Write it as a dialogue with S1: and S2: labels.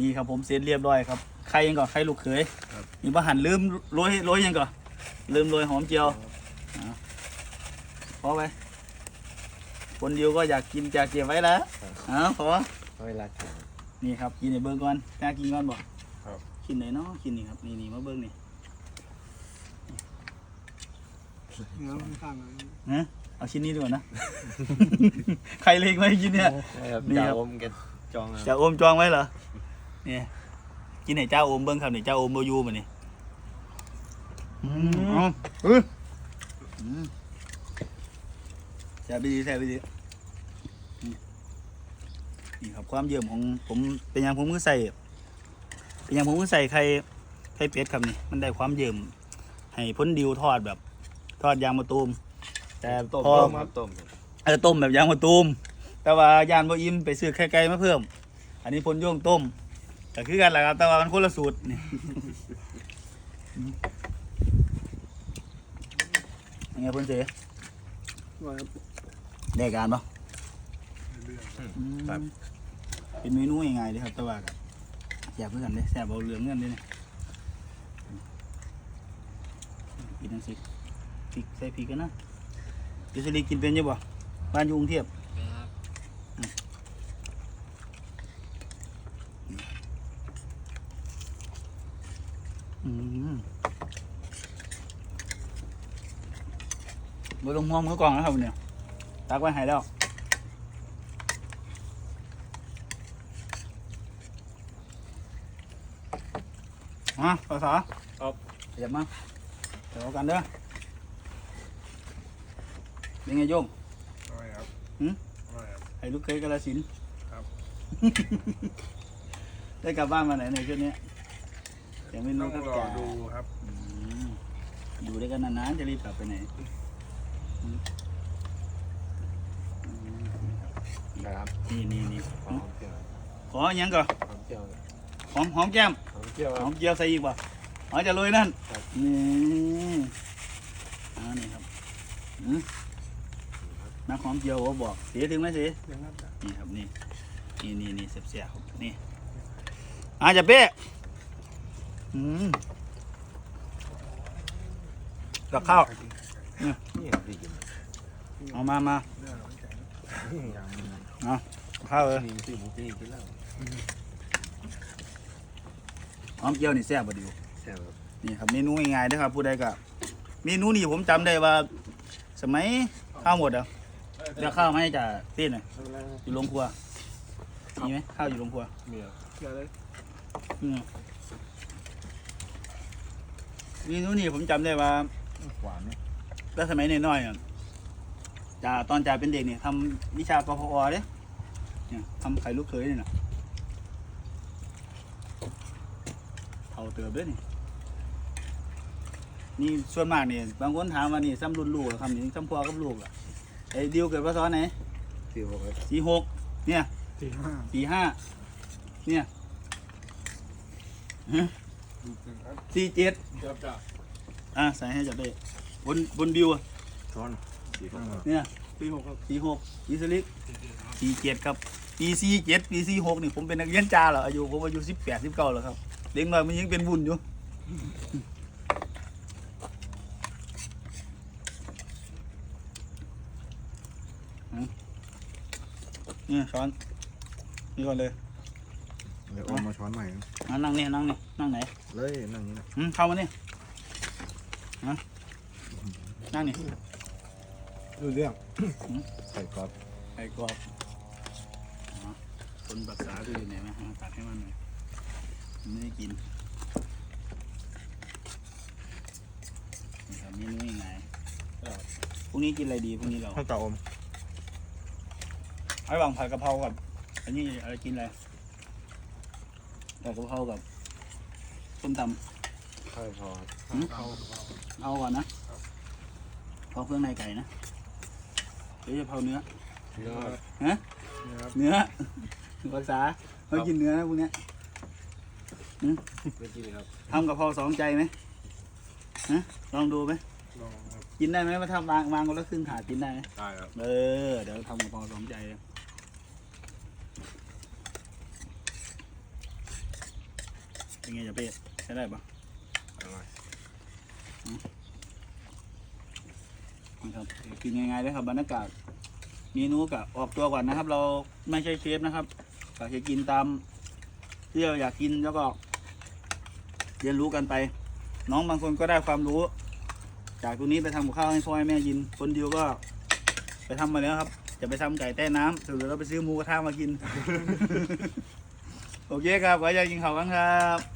S1: นี่ครับผมเสร็จเรียบร้อยครับใครยังก่อนใครลูกเขย
S2: ครับ
S1: นี่บ่หันลืมโรยโรยยังก่อนลืมโรยหอมเจียวเอาพอไปคนเดียวก็อยากกินจะเก็บไว้แล้วเอาพอ
S2: เอาเวลากิน
S1: นี่ครับกินในเบิ้งก่อนกล้ากินก่อนบอก
S2: ครับ
S1: กินไหนเนาะกินนี่ครับนี่นี่มาเบิ้งนี่
S3: เนื้อมันข้างเลย
S1: ฮะเอาชิ้นนี้ดีกว่านะ ใครเล็งไว้กินเนี่ยนี่
S2: นี่
S1: ค
S2: ค
S1: รั
S2: รับบผมกันจอง
S1: จะโอมจองไว้เหรอ เนี่ยกินไหนเจ้าโอมเบิ้งครับไหนเจ้าโอมโบอยูมาเนี่ยอืมเอาเอ้ยอืมแซ่บไปดีแซ่บไปดีอืมนี่ครับความเยี่ยมของผมเป็นอย่างผมก็ใส่ เป็นอย่างผมก็ใส่ไข่ไข่เป็ดครับนี่มันได้ความเยี่ยมให้พ้นดิวทอดแบบ ทอดยางมะตูม แต่
S2: ต้ม
S1: พอ
S2: ต้มครับต้ม
S1: เออต้มแบบยางมะตูม แต่ว่ายานบ่อิ่มไปซื้อไข่ไก่มาเพิ่ม อันนี้พลโย่งต้ม แต่คือกันแหละครับ แต่ว่ามันคนละสูตรนี่ยังไงเพิ่นเสีย
S3: ว่าครับ
S1: ได้การปะ
S3: เรื่อง
S2: ครับ
S1: เป็นเมนูง่ายๆเลยครับแต่ว่าก็อยากเพื่อนเลยแซ่บเอาเหลืองเงินเลยเนี่ยกินจังสิพริกใส่พริกกันนะยูสลีกินเป็นอยังบ่บ้านอยู่กรุงเทพ อืม บลงห่วงมือกล่องนะครับเนี่ยตักไว้ให้แล้วมาภาษา
S2: ครับ
S1: เดี๋ยวมาเดี๋ยวเอากันเด้อเป็นไงโยม
S3: อร่อยครับ
S1: หืม
S3: อร่อยครับ
S1: ให้ลูกเคยกาลสินธุ์
S3: ครับ
S1: ได้กลับบ้านมาไหนในช่วงนี้ยังไม่
S3: ต้
S1: รู้
S3: อง
S1: ครับ
S3: รอ
S1: จ๋า
S3: ดูครับ
S1: อืมอยู่ด้วยกันนานๆจะรีบกลับไปไหนอืมอืม
S2: ครับ
S1: นี่นี่นี่
S2: หอมเจียว
S1: ขออยังก่อน
S2: หอมเจียว
S1: หอมหอมแก้ม
S2: หอมเจียว
S1: ห
S2: ค
S1: อ
S2: รับ
S1: มเจียวใส่อีกป่ะอ๋อจะโรยนั่น
S2: ครับ
S1: นี่อ่านี่ครับอืมนักหอมเจียวผมบอกเสียถึงไหมเสีย
S3: ยังครับ
S1: นี่ครับนี่นี่นี่นี่เสียบๆครับนี่อาจะเป๊ะอืมกับข้าว
S2: นี่ดีกิน
S1: เอามามา
S3: เรื่องเราไม่ใจนะ
S2: อย่าง
S1: ข้าวเลย
S2: นี่ซื้อหมูปิ้งกินแล้ว
S1: หอมเจียวนี่แซ่บบ่เดียว
S2: แซ่บครับ
S1: นี่ครับเมนูง่ายๆนะครับผู้ใดก็เมนูนี้ผมจำได้ว่า สมัยข้าวหมดอะเดี๋ยวข้าวมาให้จ่าตีนหน่อยอยู่โรงครัวมีไหมข้าวอยู่โรงครัว
S2: มีครับ
S3: เกี่ยวเลย
S1: อืมเมนูนี้ผมจำได้ว่า
S2: หวานไหม
S1: แล้วสมัยน้อยๆอะจ่าตอนจ่าเป็นเด็กเนี่ยทำวิชากพอเนี่ยเนี่ยทำไข่ลูกเขยนี่นะเท่าเติบด้วยนี่นี่ส่วนมากเนี่ยบางคนถามว่านี่ซ้ำรุ่นลูกเหรอครับนี่ซ้ำพ่อกับลูกเหรอไอ้ดิวเกิดพศไหน
S2: ที่บอกว่า
S1: สี่หกเนี่ย
S3: สี่ห้า
S1: สี่ห้าเนี่ยฮะ
S3: ครับ
S1: สี่เจ็ด
S3: ครับจ้ะ
S1: อะใส่ให้จับได้ บนบนบิวอะ
S2: ช้อนสี่ช้อนครับ
S1: เนี่ย
S3: ปีหกครับ
S1: สี่หกอีสลิกสี่เจ็ดครับปีสี่เจ็ดปีสี่หกนี่ผมเป็นนักเรียนจ้าเหรออายุผมอายุสิบแปดสิบเก้าแล้วครับเด็กน้อยมันยังเป็นวุ่นอยู่อืมนี่ช้อนนี่ก่อนเลย
S2: เดี๋ยวเอามาช้อนใหม่
S1: อะนั่งนี่นั่งนี่นั่งไหน
S2: เลยนั่งนี้นะ
S1: อืมเข้ามานี่ฮะ นั่งนี่
S2: รู้เรื่องใส่กรอบ
S1: ไอ้กรอบอ๋อคนภาษาดูอยู่ไหนไหมฮะตัดให้มันหน่อยมันไม่ได้กินนี่ครับเมนูยังไงพรุ่งนี้กินอะไรดีพรุ่งนี้เรา
S2: ข้าวเต่าอม
S1: ไอ้วางผัดกะเพรากับอันนี้อะไรกินอะไรผัดกะเพรากับส้มต
S2: ข้าวพอ
S3: เอาำ
S1: เอาก่อนนะเพราเครื่องในไก่นะหรือจะเผาเนื้อ
S2: เยอะ
S1: ฮะ
S3: นะครับ
S1: เนื้อภาษาเขากินเนื้อนะพวกเนี้ย
S2: ไม่กินครับ
S1: ทำกะเพราสองใจไหมฮะลองดูไหม
S3: ลองครับ
S1: กินได้ไหมมาทำวางวางคนละครึ่งถาดกินได้ไหม
S2: ได้ครับ
S1: เออ เดี๋ยวทำกะเพราสองใจเลยเป็นไงจะเป้ใช้ได้ปะ
S3: อร่อย
S1: นะครับกินง่ายๆเลยครับบรรยากาศเมนูกับออกตัวก่อนนะครับ เราไม่ใช่เชฟนะครับก็จะกินตามที่เราอยากกินแล้วก็ เรียนรู้กันไป น้องบางคนก็ได้ความรู้ จากตรงนี้ไปทำกับข้าวให้พ่อให้แม่กิน คนเดียวก็ ไปทำมาแล้วครับ จะไปทำไก่ใต้น้ำสุดแล้วเราไปซื้อหมูกระทะมากิน โอเคครับไว้จะกินข้าวกันครับ